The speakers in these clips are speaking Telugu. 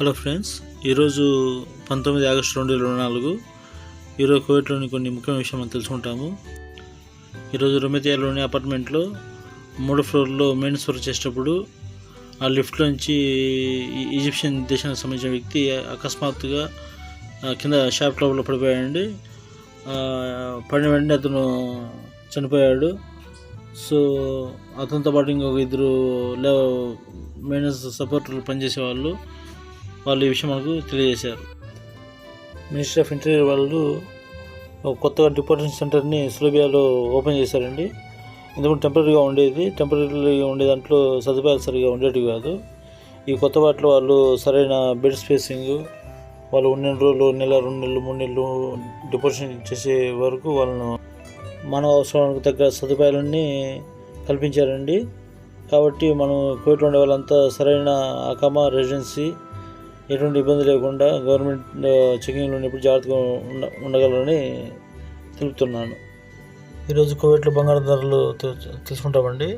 హలో ఫ్రెండ్స్ ఈరోజు పంతొమ్మిది ఆగస్టు రెండు వేల ఇరవై నాలుగు ఈరోజు కోవిడ్లోని కొన్ని ముఖ్యమైన విషయం మనం తెలుసుకుంటాము. ఈరోజు రొమెతియాలోని అపార్ట్మెంట్లో మూడో ఫ్లోర్లో మెయిన్ ఫ్లోర్ చేసేటప్పుడు ఆ లిఫ్ట్లో నుంచి ఈ- ఈజిప్షియన్ దేశానికి సంబంధించిన వ్యక్తి అకస్మాత్తుగా కింద షాప్ లోపల పడిపోయాడండి. పడిన వెంటనే అతను చనిపోయాడు. సో అతనితో పాటు ఇంకొక ఇద్దరు లే మెయినెన్స్ సపోర్టర్లు పనిచేసేవాళ్ళు. వాళ్ళు ఈ విషయం మనకు తెలియజేశారు. మినిస్ట్రీ ఆఫ్ ఇంటీరియర్ వాళ్ళు కొత్తగా డిపార్ట్మెంట్ సెంటర్ని సులభియాలో ఓపెన్ చేశారండి. ఎందుకంటే టెంపరీగా ఉండేది. టెంపరీగా ఉండే దాంట్లో సదుపాయాలు సరిగా ఉండేటివి కాదు. ఈ కొత్త వాటిలో వాళ్ళు సరైన బెడ్ స్పేసింగ్ వాళ్ళు ఉన్న రోజులు నెల రెండు నెలలు మూడు నెలలు డిపాజిషన్ చేసే వరకు వాళ్ళను మానవ అవసరాలకు తగ్గ సదుపాయాలన్నీ కల్పించారండి. కాబట్టి మనం కోవిడ్లో ఉండే వాళ్ళంతా సరైన అకామా రెసిడెన్సీ ఎటువంటి ఇబ్బంది లేకుండా గవర్నమెంట్ చెకింగ్లో ఉన్నప్పుడు జాగ్రత్తగా ఉండ ఉండగలరని తెలుపుతున్నాను. ఈరోజు కోవిడ్లో బంగారం ధరలు తెలుసుకుంటామండి.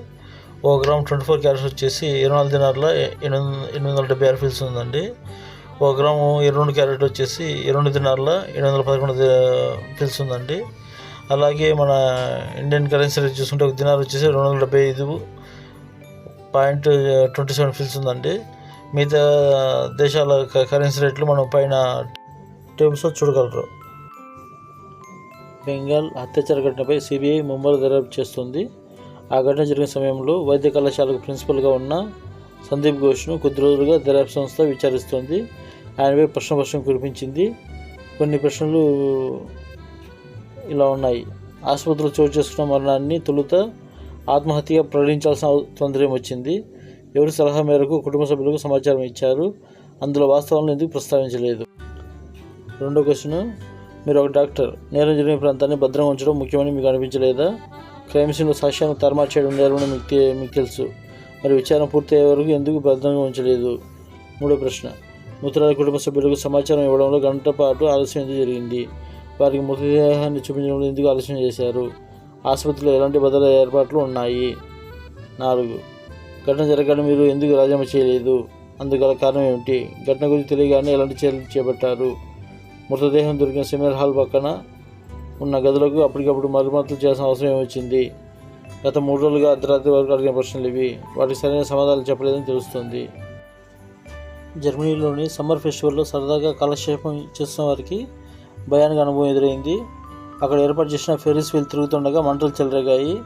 ఒక గ్రామ్ ట్వంటీ ఫోర్ క్యారెట్స్ వచ్చేసి ఇరవై నాలుగు దినార్ల ఎనిమిది ఎనిమిది వందల డెబ్బై ఆరు ఫీల్స్ ఉందండి. ఒక గ్రాము ఇరవై రెండు క్యారెట్ వచ్చేసి ఇరవై రెండు దినార్ల ఎనిమిది వందల పదకొండు ఫీల్స్ ఉందండి. అలాగే మన ఇండియన్ కరెన్సీ రేట్ చూసుకుంటే ఒక దినార్ వచ్చేసి రెండు వందల డెబ్బై ఐదు పాయింట్ ట్వంటీ సెవెన్ ఫీల్స్ ఉందండి. మిగతా దేశాల కరెన్సీ రేట్లు మనం పైన టేబుల్స్లో చూడగలరు. బెంగాల్ అత్యాచార ఘటనపై సిబిఐ ముమ్మరు దర్యాప్తు చేస్తుంది. ఆ ఘటన జరిగిన సమయంలో వైద్య కళాశాలకు ప్రిన్సిపల్గా ఉన్న సందీప్ ఘోష్ను కొద్ది రోజులుగా దర్యాప్తు సంస్థ విచారిస్తోంది. ఆయనపై ప్రశ్న ప్రశ్న కురిపించింది. కొన్ని ప్రశ్నలు ఇలా ఉన్నాయి. ఆసుపత్రిలో చోటు చేసుకున్న మరణాన్ని తొలుత ఆత్మహత్యగా ప్రకటించాల్సిన తొందరం వచ్చింది. ఎవరి సలహా మేరకు కుటుంబ సభ్యులకు సమాచారం ఇచ్చారు. అందులో వాస్తవాలను ఎందుకు ప్రస్తావించలేదు? రెండో క్వశ్చన్ మీరు ఒక డాక్టర్ నేరం జరిగిన ప్రాంతాన్ని భద్రంగా ఉంచడం ముఖ్యమని మీకు అనిపించలేదా? క్రైమ్ సీన్లో సాక్ష్యాన్ని తర్మార్ చేయడం నేరమని మీకు మీకు తెలుసు. మరి విచారణ పూర్తయ్యే వరకు ఎందుకు భద్రంగా ఉంచలేదు? మూడో ప్రశ్న మృతురాలి కుటుంబ సభ్యులకు సమాచారం ఇవ్వడంలో గంట పాటు ఆలస్యం ఎందుకు జరిగింది? వారికి మృతదేహాన్ని చూపించడంలో ఎందుకు ఆలస్యం చేశారు? ఆసుపత్రిలో ఎలాంటి భద్రత ఏర్పాట్లు ఉన్నాయి? నాలుగు ఘటన జరగడం మీరు ఎందుకు రాజీనామా చేయలేదు? అందుగల కారణం ఏమిటి? ఘటన గురించి తెలియగానే ఎలాంటి చర్యలు చేపట్టారు? మృతదేహం దొరికిన సెమినార్ హాల్ పక్కన ఉన్న గదులకు అప్పటికప్పుడు మరమ్మతులు చేయాల్సిన అవసరం ఏమొచ్చింది? గత మూడు రోజులుగా అర్ధరాత్రి వరకు అడిగిన ప్రశ్నలు ఇవి. వాటికి సరైన సమాధానం చెప్పలేదని తెలుస్తుంది. జర్మనీలోని సమ్మర్ ఫెస్టివల్లో సరదాగా కాలక్షేపం చేస్తున్న వారికి భయానక అనుభవం ఎదురైంది. అక్కడ ఏర్పాటు చేసిన ఫెరీస్ వీల్ తిరుగుతుండగా మంటలు చెలరేగాయి.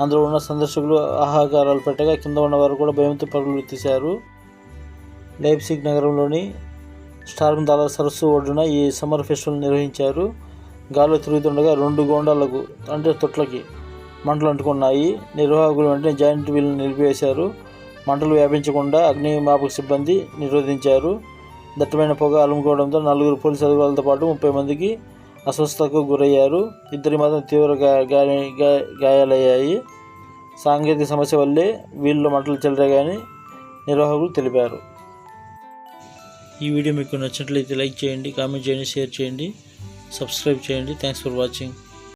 అందులో ఉన్న సందర్శకులు ఆహాకారాలు పెట్టగా కింద ఉన్నవారు కూడా భయంతో పరుగులు తీశారు. లైప్సిక్ నగరంలోని స్టార్క్ దాల సరస్సు ఒడ్డున ఈ సమ్మర్ ఫెస్టివల్ నిర్వహించారు. గాలిలో తిరుగుతుండగా రెండు గోండాలకు అంటే తొట్లకి మంటలు అంటుకున్నాయి. నిర్వాహకులు వెంటనే జాయింట్ వీల్ని నిలిపివేశారు. మంటలు వ్యాపించకుండా అగ్నిమాపక సిబ్బంది నిరోధించారు. దట్టమైన పొగ అలుముకోవడంతో నలుగురు పోలీసు అధికారులతో పాటు ముప్పై మందికి అస్వస్థతకు గురయ్యారు. ఇద్దరి మాత్రం తీవ్ర గా- గా- గాయాలయ్యాయి. సాంకేతిక సమస్య వల్లే వీళ్ళు మంటలు చెల్లరగాని నిర్వాహకులు తెలిపారు. ఈ వీడియో మీకు నచ్చినట్లయితే లైక్ చేయండి కామెంట్ చేయండి షేర్ చేయండి సబ్స్క్రైబ్ చేయండి. Thanks for watching.